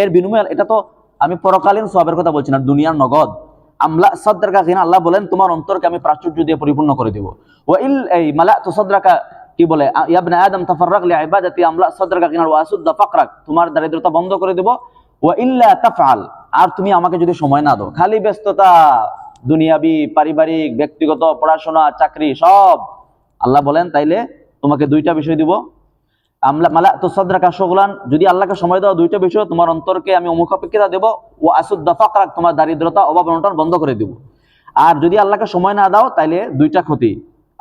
এর বিনিময়ে এটা তো আমি পরকালীন সবের কথা বলছি না, দুনিয়ার নগদ। আমলা সদ্রাকা কিনা আল্লাহ বলেন, তোমার অন্তরকে আমি প্রাচুর্য দিয়ে পরিপূর্ণ করে দিব। ও ইল, এই মালা তো সদ্রাকা কি বলে ইয়াবনা আদম তাফাররাক লি ইবাদাতি, আমলা সদ্রাকা কিনা ওয়া ফাকরাক, তোমার দারিদ্রতা বন্ধ করে দেব। ওয়া ইল্লা তাফআল, আর তুমি আমাকে যদি সময় না দাও, খালি ব্যস্ততা, দুনিয়াবি, পারিবারিক, ব্যক্তিগত, পড়াশোনা, চাকরি, সব। আল্লাহ বলেন, তাইলে তোমাকে দুইটা বিষয় দিব। যদি আল্লাহকে সময় দুইটা বিষয়, তোমার অন্তরকে আমি দেবো ও তোমার দারিদ্রতা, অভাব অনটন বন্ধ করে আর যদি আল্লাহকে সময় না দাও, তাইলে দুইটা ক্ষতি।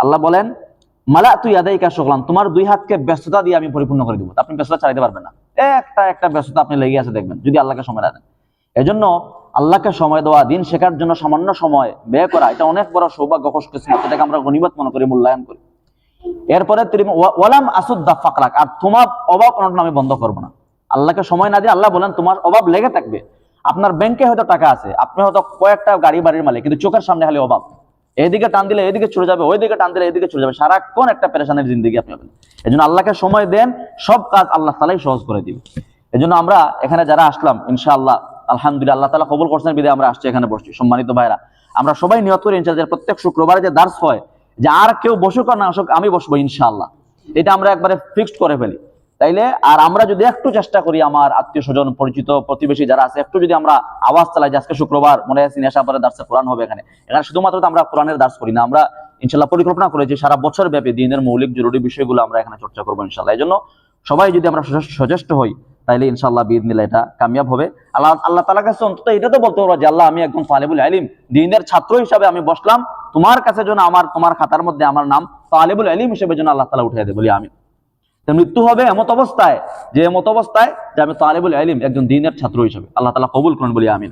আল্লাহ বলেন, মালা তুই তোমার দুই হাতকে ব্যস্ততা দিয়ে আমি পরিপূর্ণ করে দিব। আপনি ব্যস্ততা চালাতে পারবেন না। একটা একটা ব্যস্ততা আপনি লেগে আছে, দেখবেন, যদি আল্লাহকে সময় না দেন। এজন্য আল্লাহকে সময় দেওয়া, দিন শেখার জন্য সামান্য সময় ব্যয় করা, এটা অনেক বড় সৌভাগ্য, খুশকিসমত। এটাকে আমরা গণিমত মনে করি, মূল্যায়ন করি। এরপরে ওয়ালাম আসুদ্দা ফাকরাক। আর তোমার অভাব অনটন আমি বন্ধ করব না। আল্লাহকে সময় না দিয়ে আল্লাহ বলেন, তোমার অভাব লেগে থাকবে। আপনার ব্যাংকে হয়তো টাকা আছে, আপনি হয়তো কয়েকটা গাড়ি বাড়ির মালিক, কিন্তু চোখের সামনে খালি অভাব। এদিকে টান দিলে এদিকে চলে যাবে, ওইদিকে টান দিলে এদিকে চলে যাবে। সারাক্ষণ একটা পেরেশানের জিন্দগি আপনি হবেন এই জন্য আল্লাহকে সময় দেন, সব কাজ আল্লাহ তালাই সহজ করে দিবে। এই জন্য আমরা এখানে যারা আসলাম, ইনশাআল্লাহ, আলহামদুলিল্লাহ, আল্লাহ তালা কবুল করছেন বিদে আমরা আসছি এখানে বসছি। সম্মানিত ভাইরা, আমরা সবাই নিয়ত করি ইনশাআল্লাহ প্রত্যেক শুক্রবারে যে দার্স হয় যে আর কেউ বসুক আর না আসুক, আমি বসবো ইনশাআল্লাহ। এটা আমরা একবারে ফিক্সড করে ফেলি। তাইলে, আর আমরা যদি একটু চেষ্টা করি আমার আত্মীয় স্বজন, পরিচিত প্রতিবেশী যারা আছে, একটু যদি আমরা আওয়াজ চালাই যে আজকে শুক্রবার, মনে আছে নেশা পরে দার্সে কোরআন হবে এখানে। এখানে শুধুমাত্র আমরা কোরআনের দাস করি না, আমরা ইনশাল্লাহ পরিকল্পনা করেছি সারা বছর ব্যাপী দিনের মৌলিক জরুরি বিষয়গুলো আমরা এখানে চর্চা করব ইনশাল্লাহ এই জন্য সবাই যদি আমরা সচেষ্ট হই তাইলে ইনশাল্লাহ বিদ নিলে এটা কামিয়াব হবে। আল্লাহ আল্লাহ তালা কাছে অন্তত এটা তো বলতে পারব যে, আল্লাহ আমি একদম তালেবুল আলিম। দিনের ছাত্র হিসাবে আমি বসলাম, তোমার কাছে যেন আমার, তোমার খাতার মধ্যে আমার নাম তালেবুল আলিম হিসেবে যেন আল্লাহ তালা উঠে দেয়, বলি আমি মৃত্যু হবে এমত অবস্থায়, যে এমত অবস্থায় যে আমি তালেবুল আলিম, একজন দিনের ছাত্র হিসেবে। আল্লাহ তালা কবুল করেন, বলি আমিন।